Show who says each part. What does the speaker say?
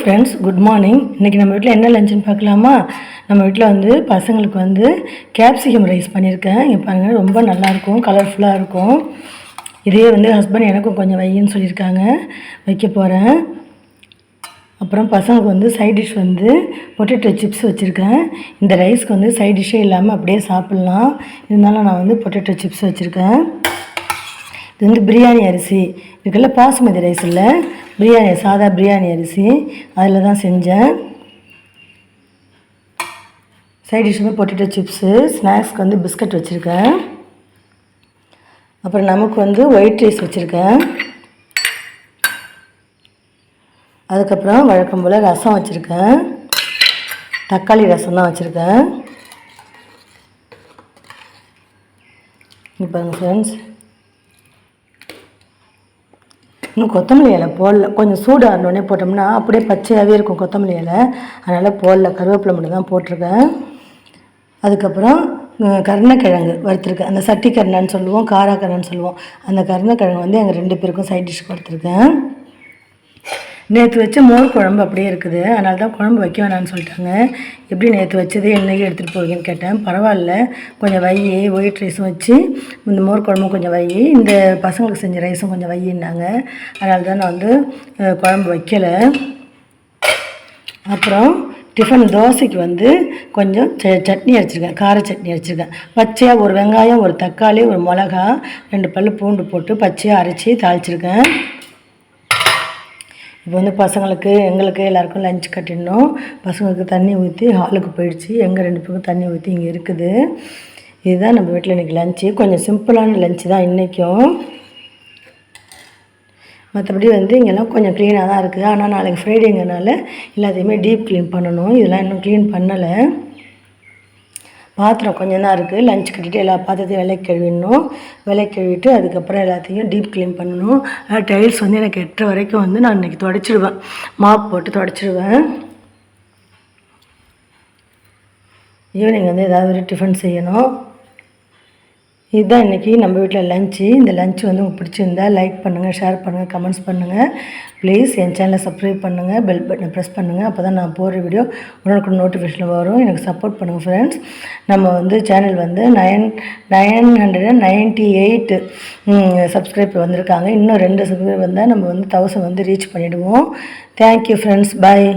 Speaker 1: Friends good morning இன்றைக்கி நம்ம வீட்டில் என்ன லஞ்சுன்னு பார்க்கலாமா? நம்ம வீட்டில் வந்து பசங்களுக்கு வந்து கேப்சிகம் ரைஸ் பண்ணியிருக்கேன். இங்கே பாருங்கள் ரொம்ப நல்லாயிருக்கும் கலர்ஃபுல்லாக இருக்கும். இதே வந்து ஹஸ்பண்ட் எனக்கும் கொஞ்சம் வையின்னு சொல்லியிருக்காங்க. வைக்க போகிறேன் அப்புறம் பசங்களுக்கு வந்து சைட் டிஷ் வந்து பொட்டேட்டோ சிப்ஸ் வச்சுருக்கேன். இந்த ரைஸ்க்கு வந்து சைட் டிஷ்ஷே இல்லாமல் அப்படியே சாப்பிட்லாம். இருந்தாலும் நான் வந்து பொட்டேட்டோ சிப்ஸ் வச்சுருக்கேன். இது வந்து பிரியாணி அரிசி. இதுக்கெல்லாம் பாசுமதி ரைஸ் இல்லை. பிரியாணி சாதா பிரியாணி அரிசி அதில் தான் செஞ்சேன். சைட் டிஷ்ஷுமே பொட்டேட்டோ சிப்ஸு ஸ்நாக்ஸ்க்கு வந்து பிஸ்கட் வச்சுருக்கேன். அப்புறம் நமக்கு வந்து ஒயிட் ரைஸ் வச்சுருக்கேன். அதுக்கப்புறம் வழக்கம் போல் ரசம் வச்சுருக்கேன். தக்காளி ரசம் தான் வச்சுருக்கேன். இப்போ ஃப்ரெண்ட்ஸ் இன்னும் கொத்தமல்லி இலை போடல. கொஞ்சம் சூடாறினோடனே போட்டோம்னா அப்படியே பச்சையாகவே இருக்கும் கொத்தமல்லி இலை. அதனால் போடல. கருவேப்பிலை மட்டும் தான் போட்டிருக்கேன். அதுக்கப்புறம் கருணக்கிழங்கு வறுத்துருக்கேன். அந்த சட்டி கருணான்னு சொல்லுவோம் காராக்கருணான்னு சொல்லுவோம். அந்த கருணக்கிழங்கு வந்து எங்கள் ரெண்டு பேருக்கும் சைட் டிஷ் கொடுத்துருக்கேன். நேற்று வச்ச மோர் குழம்பு அப்படியே இருக்குது. அதனால தான் குழம்பு வைக்க வேணாம்னு சொல்லிட்டாங்க. எப்படி நேற்று வச்சதே என்னைக்கு எடுத்துகிட்டு போவீங்கன்னு கேட்டேன். பரவாயில்ல. கொஞ்சம் வை ஒயிட் ரைஸும் வச்சு இந்த மோர் குழம்பும் கொஞ்சம் வை. இந்த பசங்களுக்கு செஞ்ச ரைஸும் கொஞ்சம் வையின்னாங்க அதனால தான் நான் வந்து குழம்பு வைக்கலை. அப்புறம் டிஃபன் தோசைக்கு வந்து கொஞ்சம் ச- சட்னி அரைச்சிருக்கேன். கார சட்னி அரைச்சிருக்கேன். பச்சையாக ஒரு வெங்காயம் ஒரு தக்காளி ஒரு மிளகா ரெண்டு பல் பூண்டு போட்டு பச்சையாக அரைச்சி தாளிச்சிருக்கேன். இப்போ வந்து பசங்களுக்கு எங்களுக்கு எல்லாருக்கும் லஞ்ச் கட்டிடணும். பசங்களுக்கு தண்ணி ஊற்றி ஹாலுக்கு போயிடுச்சு. எங்கள் ரெண்டு பேருக்கும் தண்ணி ஊற்றி இங்கே இருக்குது. இதுதான் நம்ம வீட்டில் இன்றைக்கி லஞ்சு கொஞ்சம் சிம்பிளான லஞ்சு தான் இன்றைக்கும் மற்றபடி வந்து இங்கெல்லாம் கொஞ்சம் க்ளீனாக தான் இருக்குது. ஆனால் நாளைக்கு ஃப்ரைடேங்கிறனால எல்லாத்தையுமே டீப் க்ளீன் பண்ணணும். இதெல்லாம் இன்னும் க்ளீன் பண்ணலை. பாத்திரம் கொஞ்சம் தான் இருக்குது லஞ்ச் கட்டிட்டு எல்லா பாத்திரத்தையும் விலை கழுவிடணும். விலை கழுவிட்டு அதுக்கப்புறம் எல்லாத்தையும் டீப் க்ளீன் பண்ணணும். டைல்ஸ் வந்து எனக்கு எட்டரை வரைக்கும் வந்து நான் இன்றைக்கி தொடச்சிடுவேன். மாப் போட்டு தொடச்சிடுவேன். ஈவினிங் வந்து ஏதாவது ஒரு டிஃபன் செய்யணும். இதுதான் இன்றைக்கி நம்ம வீட்டில் லஞ்சு இந்த லஞ்ச் வந்து உங்களுக்கு பிடிச்சிருந்தா லைக் பண்ணுங்கள் ஷேர் பண்ணுங்கள் கமெண்ட்ஸ் பண்ணுங்கள் ப்ளீஸ் என் சேனலை சப்ஸ்கிரைப் பண்ணுங்கள் பெல் பட்டனை ப்ரெஸ் பண்ணுங்கள் அப்போ தான் நான் போடுற வீடியோ உடனுக்கு நோட்டிஃபிகேஷன் வரும். எனக்கு சப்போர்ட் பண்ணுங்கள் ஃப்ரெண்ட்ஸ் நம்ம வந்து சேனல் வந்து nine nine hundred and ninety eight subscribe வந்திருக்காங்க. இன்னும் ரெண்டு சப்ஸ்கிரைப் வந்தால் நம்ம வந்து தௌசண்ட் வந்து ரீச் பண்ணிவிடுவோம் தேங்க்யூ ஃப்ரெண்ட்ஸ் பாய்